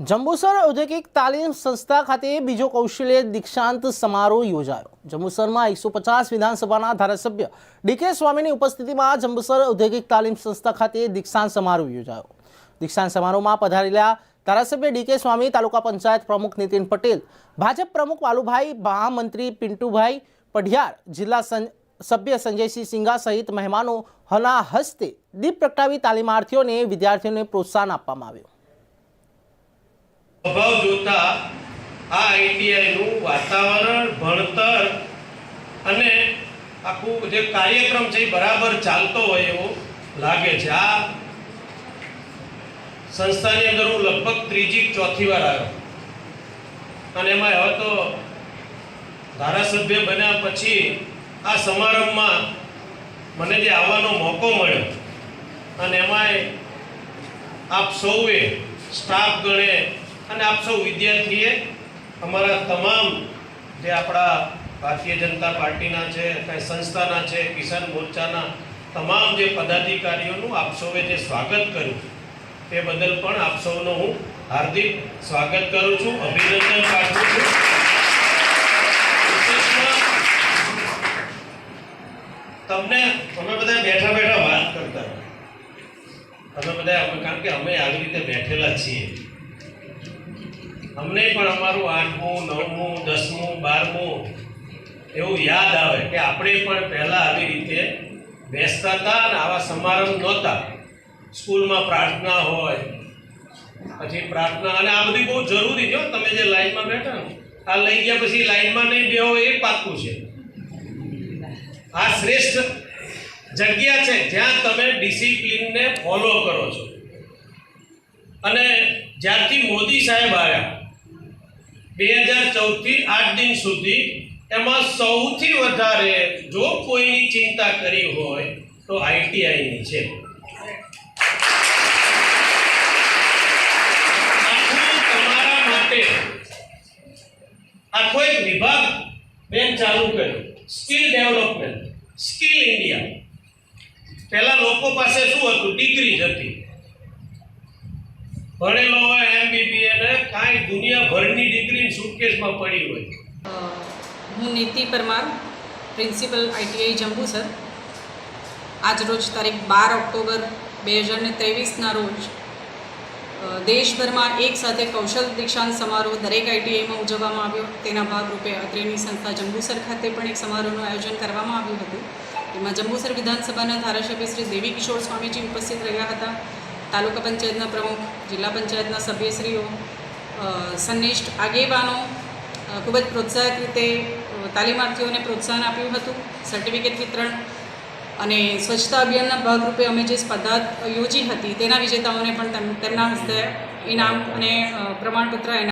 જંબુસર ઔદ્યોગિક તાલીમ સંસ્થા ખાતે બીજો કૌશલ્ય દીક્ષાંત સમારોહ યોજાયો. જંબુસરમાં એકસો પચાસ વિધાનસભાના ધારાસભ્ય ડીકે સ્વામીની ઉપસ્થિતિમાં જંબુસર ઔદ્યોગિક તાલીમ સંસ્થા ખાતે દીક્ષાંત સમારોહ યોજાયો. દીક્ષાંત સમારોહમાં પધારેલા ધારાસભ્ય ડીકે સ્વામી, તાલુકા પંચાયત પ્રમુખ નીતિન પટેલ, ભાજપ પ્રમુખ વાલુભાઈ મહામંત્રી પિન્ટુભાઈ પઢિયાર, જિલ્લા સભ્ય સંજયસિંહ સિંઘા સહિત મહેમાનો હના હસ્તે દીપ પ્રગટાવી તાલીમાર્થીઓને વિદ્યાર્થીઓને પ્રોત્સાહન આપવામાં આવ્યું. સ્વભાવ જોતા આ આઈટીઆઈ નું વાતાવરણ, ભણતર અને આખું જે કાર્યક્રમ છે એ બરાબર ચાલતો હોય એવો લાગે છે. આ સંસ્થાની અંદર હું લગભગ ત્રીજી ચોથી વાર આવ્યો. અને એમાં હવે તો ધારાસભ્ય બન્યા પછી આ સમારંભમાં મને જે આવવાનો મોકો મળ્યો અને એમાંય આપ સૌએ સ્ટાફ ગણે અને આપ સૌ વિદ્યાર્થીએ અમારા તમામ જે આપણા ભારતીય જનતા પાર્ટીના છે, કાંઈ સંસ્થાના છે, કિસાન મોરચાના તમામ જે પદાધિકારીઓનું આપ સૌએ જે સ્વાગત કર્યું તે બદલ પણ આપ સૌનો હું હાર્દિક સ્વાગત કરું છું, અભિનંદન પાઠવું છું. તમને, અમે બધા બેઠા બેઠા વાત કરતા અમે બધા કારણ કે અમે આવી રીતે બેઠેલા છીએ. અમને પણ અમારું આઠમું, નવમું, દસમું, બારમું એવું યાદ આવે કે આપણે પણ પહેલાં આવી રીતે બેસતા હતા અને આવા સમારંભ નહોતા. સ્કૂલમાં પ્રાર્થના હોય, પછી પ્રાર્થના અને આ બધી બહુ જરૂરી છે તમે જે લાઈનમાં બેઠા આ લઈ ગયા પછી લાઈનમાં નહીં બેહો એ પાક્કું છે. આ શ્રેષ્ઠ જગ્યા છે જ્યાં તમે ડિસિપ્લિનને ફોલો કરો છો. અને જ્યારથી મોદી સાહેબ આવ્યા, બે હજાર ચૌદથી આઠ દિન સુધી એમાં સૌથી વધારે જો કોઈની ચિંતા કરી હોય તો આઈટીઆઈની છે. તમારા માટે આખો એક વિભાગ બેન ચાલુ કર્યો. Skill development, skill India. પહેલા લોકો પાસે શું હતું ડિગ્રી જ હતી ભણેલો હોય એમબીબીએ ને કાંઈ દુનિયાભરની ડિગ્રી સુટકેસમાં પડી હોય. હું નીતિ પરમાર પ્રિન્સિપલ આઈટીઆઈ જંબુસર આજરોજ તારીખ બાર ઓક્ટોબર બે હજાર ને ત્રેવીસના રોજ દેશભરમાં એક સાથે કૌશલ દીક્ષાંત સમારોહ દરેક આઈટીઆઈમાં ઉજવવામાં આવ્યો. તેના ભાગરૂપે અત્રેની સંસ્થા જંબુસર ખાતે પણ એક સમારોહનું આયોજન કરવામાં આવ્યું હતું. એમાં જંબુસર વિધાનસભાના ધારાસભ્ય શ્રી દેવી કિશોર સ્વામીજી ઉપસ્થિત રહ્યા હતા. તાલુકા પંચાયતના પ્રમુખ, જિલ્લા પંચાયતના સભ્યશ્રીઓ સંનિષ્ઠ આગેવાનો ખૂબ જ પ્રોત્સાહક રીતે તાલીમાર્થીઓને પ્રોત્સાહન આપ્યું હતું, સર્ટિફિકેટ વિતરણ અને સ્વચ્છતા અભિયાનના ભાગરૂપે અમે જે સ્પર્ધા યોજી હતી તેના વિજેતાઓને પણ તેમ- તેમના હસ્તે ઇનામ અને પ્રમાણપત્ર